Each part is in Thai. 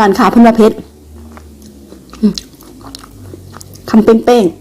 ร้านค้าเพิ่นว่าเพชรคำเป้งๆ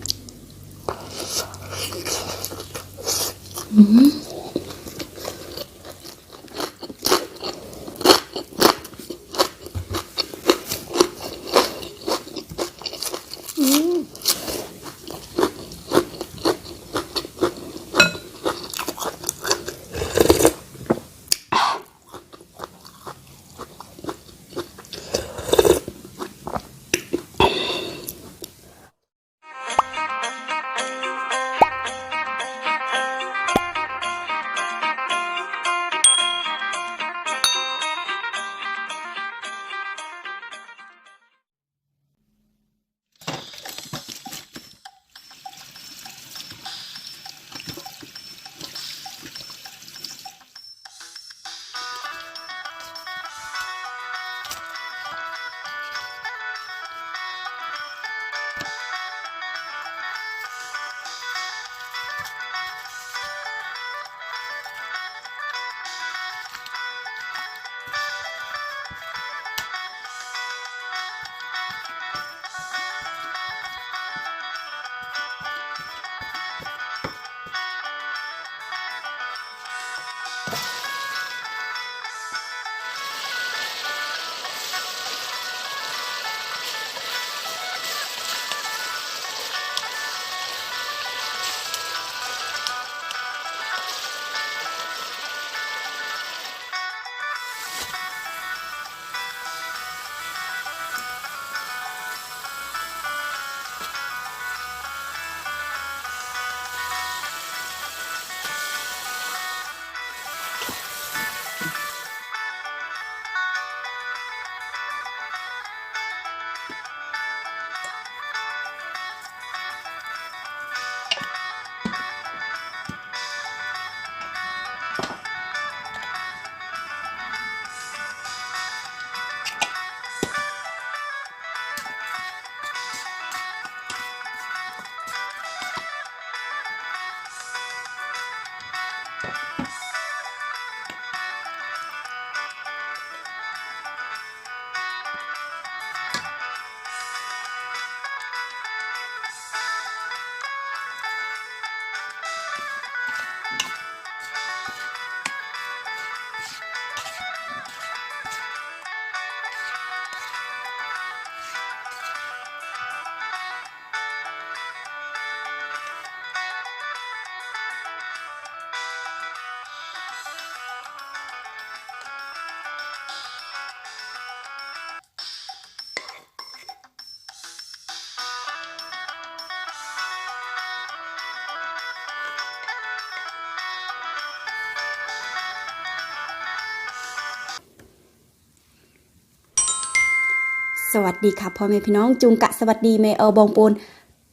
สวัสดีค่ะพ่อแม่พี่น้องจุงกะสวัสดีแม่เออบองปูน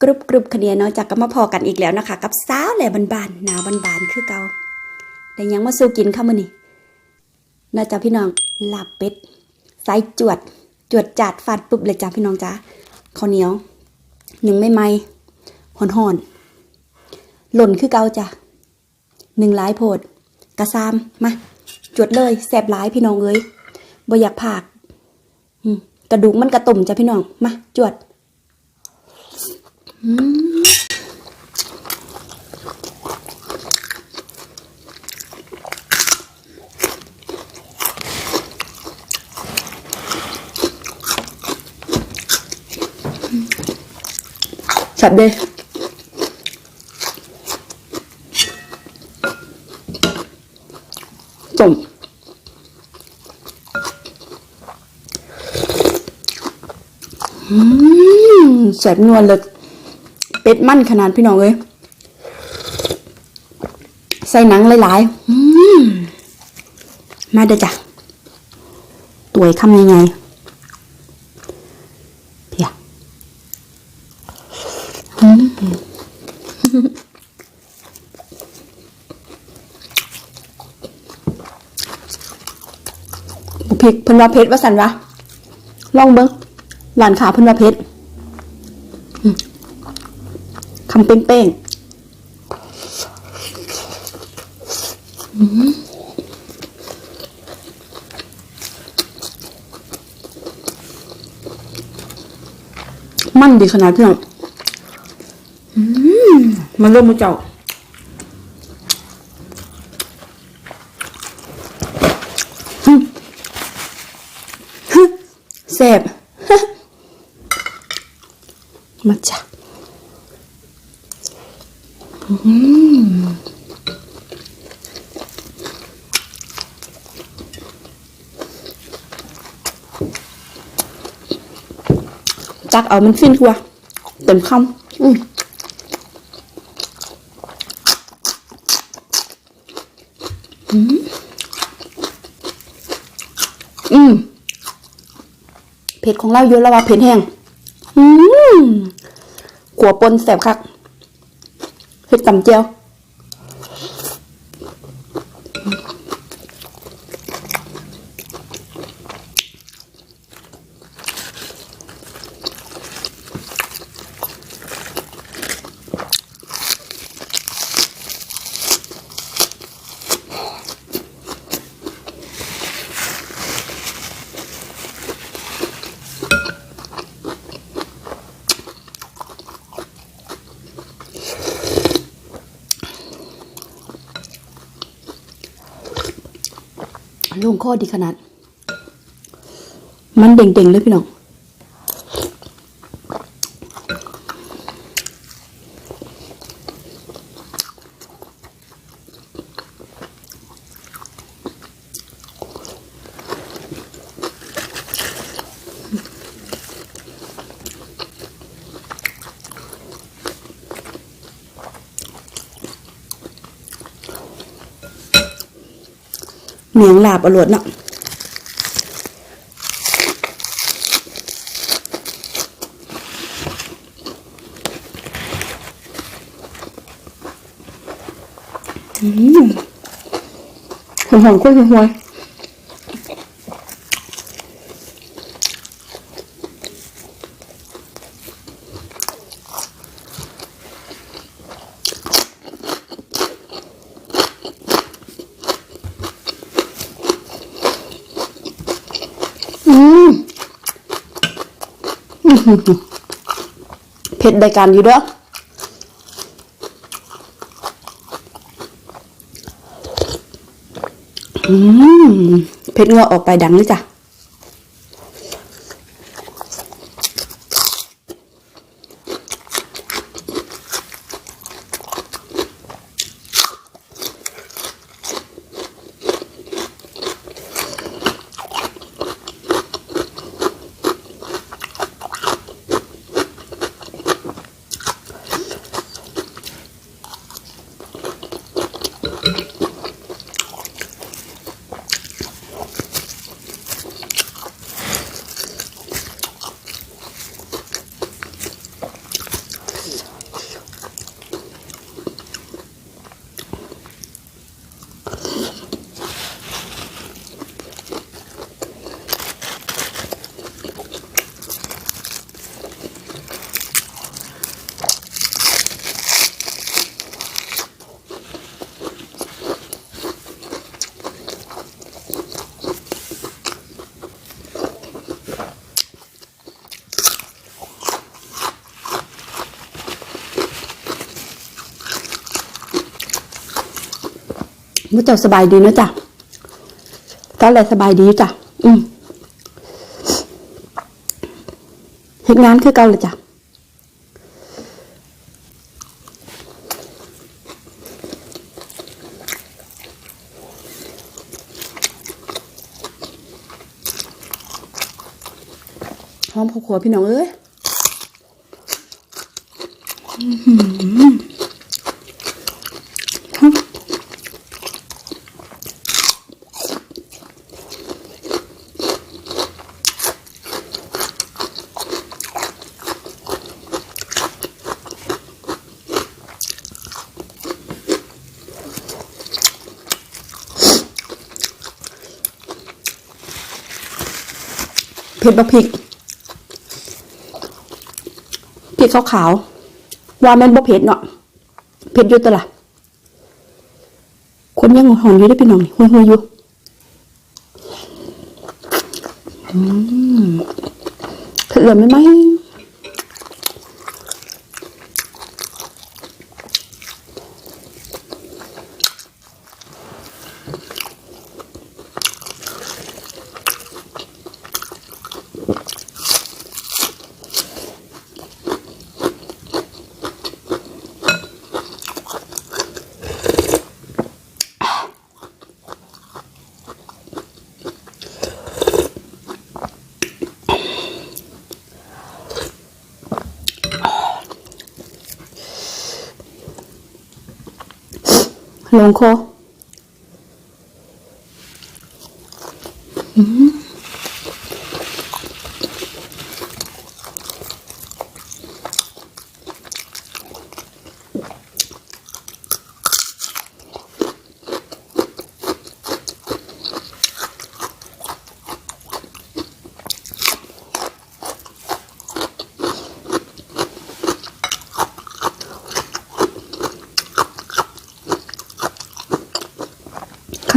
กรุบกรุบคเนียเนาะจากก็มาพอกันอีกแล้วนะคะ กับสาวแหล่บานๆหนาวบานๆคือเกาแต่ยังมาสู้กินข้าวมือนี้น่าจะพี่น้องลาบเป็ดสายจวด จวดจัดฟาดปุ๊บเลยจ้าพี่น้องจ้าข้าวเหนียวหนึ่งไม่ไหมห่อนหล่นคือเกาจ้ะหนึ่งหลายโพด กระซามมาจวดเลยแสบหลายพี่น้องเอ้ยบ่อยากผากอืม กระดูกมันกระตุ่มจ้ะพี่น้อง มา จวดสับเด้ต้มอืม แสบนวลเลยเป็ดมั่นขนาดพี่น้องเอ้ยใส่หนังหลายๆมาเด้อจ้ะตัวคำยังไงเพียอืมบุพริกเพิ่นว่าเพชรว่าสันวะลองเบิ้ง หลานขาเพิ่นวาเพชรคำเป้งๆมันดีขนาดเพียงมันเริ่มมาเจ้า ตักเอามันฟินกว่าเต็มคำอืมอืมอืมเผ็ดของเราเยอะแล้วว่าเผ็ดแห้ง อืมขัวปนแสบคักเผ็ดตำเจียว ลุงข้อดีขนาด มันเด่งๆเลยพี่น้อง เหนียงลาบอรวดเนาะอืมหอมๆกล้วยหัวย เผ็ดได้การอยู่เด้ออืมเผ็ดเงาออกไปดังเลยจ้ะ มุเจ้าสบายดีนะจ้ะตอนแรกสบายดีจ้ะ อืมเฮ็ดงานคือเก่าเลยจ้ะหอมข้าวขัวพี่น้องเอ้ย ผ็ดบักพริกพริกขาวๆว่าแม่นบ่เผ็ดเนาะเผ็ดอยู่ตัวละคนยังหอนอยู่ได้พี่น้องหัวหัวๆอยู่เผ็ดเลยไหมไหม ลง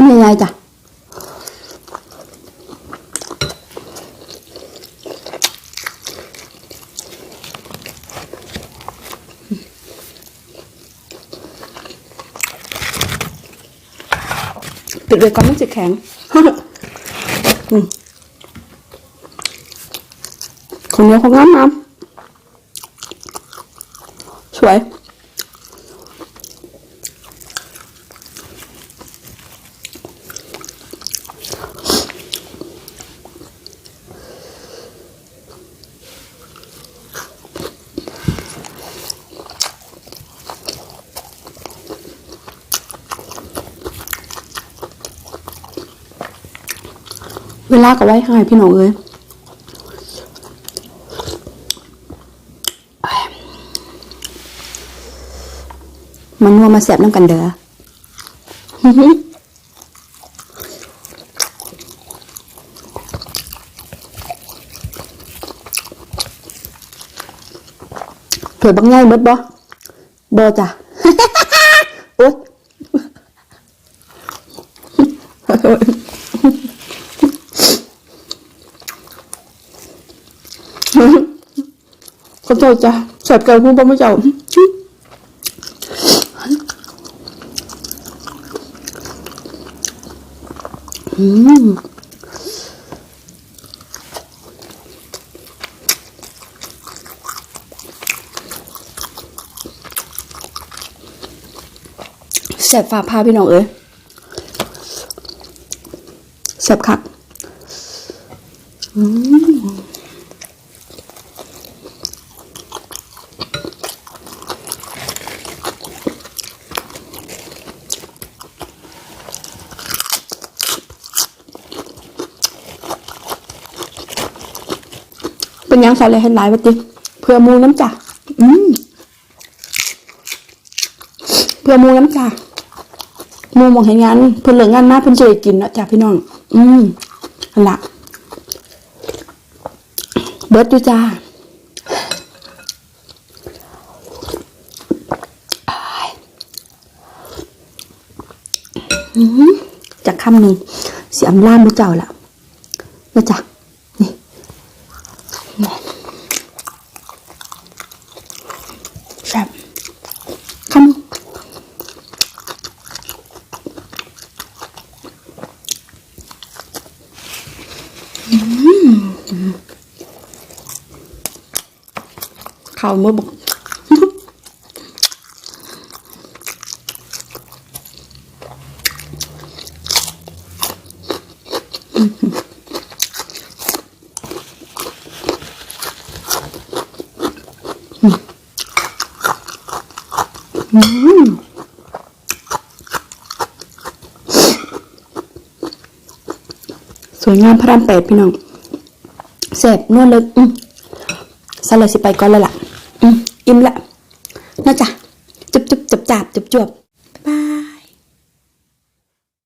ข้าวใหญ่ๆจ้ะปิดไว้ก่อนมันจะแข็งอืมของเหนียวของน้ำน้ำสวย เวลาก็ไว้ให้พี่น้องเอ้ยมันนัวมาแสบน้ำกันเด้อเผื่อบางง่ายเบิดบ่บ่จ้ะโอ๊ย ขอโทษจ้ะแสบเกินพูดบ่ไม่เจ้าอืมแสบฝ่าพาพี่น้องเอ้ยแสบคักเป็ นยังใส่เลยให้หลายวัติเพื่อมูน้ำจ่าอืมเพื่อมูน้ำจ่ามูมองเห็นงานเพื่อนเหลืองานมาเพื่อนจะได้กินนะจ้ะพี่น้อง อืมอันละเบิร์ดอยู่จ้าอ้าอืมจากคำหนึ่งเสียมล่ามมือเจ้าละนะจ๊ะนี่ แซ่บคำข้าวมือบอกสวยงามพระรามแปดพี่น้องแซ่บนวดลึกอืมสลัดสิไปก่อนแล้วล่ะ